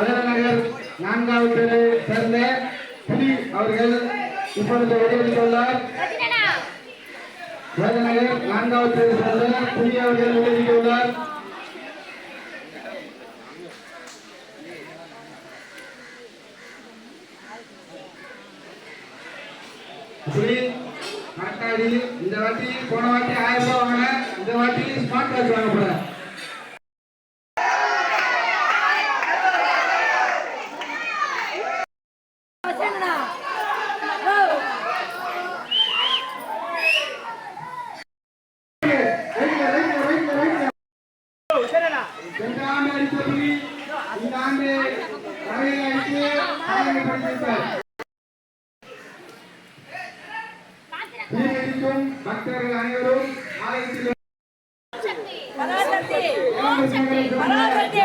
வேலநகர் நான்காவது பேரை சேர்ந்த புலி அவர்கள் இப்பொழுது வெளியேறியுள்ளார். வேலநகர் நான்காவது பேரை சேர்ந்த புலி அவர்கள் வெளியேறியுள்ளார். புலி மரக்காடி இந்த வாட்டி போன வாட்டி ஆயிரம் ரூபாய் வாங்கினேன் இந்த வாட்டி ஸ்மார்ட் வாட்ச் வாங்க போறேன். భక్తులు అనేవారు ఆలయంలో పరాశక్తి పరాశక్తి పరాశక్తి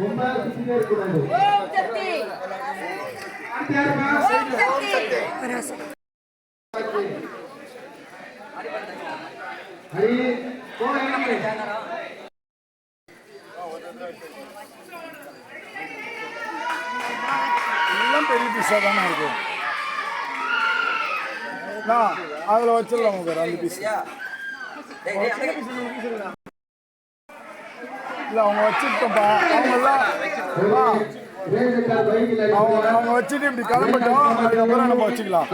ரொம்ப சிட்டியா இருக்கக்கூடாது எல்லாம் பெரிய பிசா இருக்கும். நான் அதில் வச்சிடலாம் உங்களுக்கு ரெண்டு பீஸ் இல்லை. அவங்க வச்சுட்டோம்ப்பா அவங்கெல்லாம் அவங்க அவங்க வச்சுட்டு இப்படி கிளம்பட்டும் அதுக்கப்புறம் நம்ம வச்சுக்கலாம்.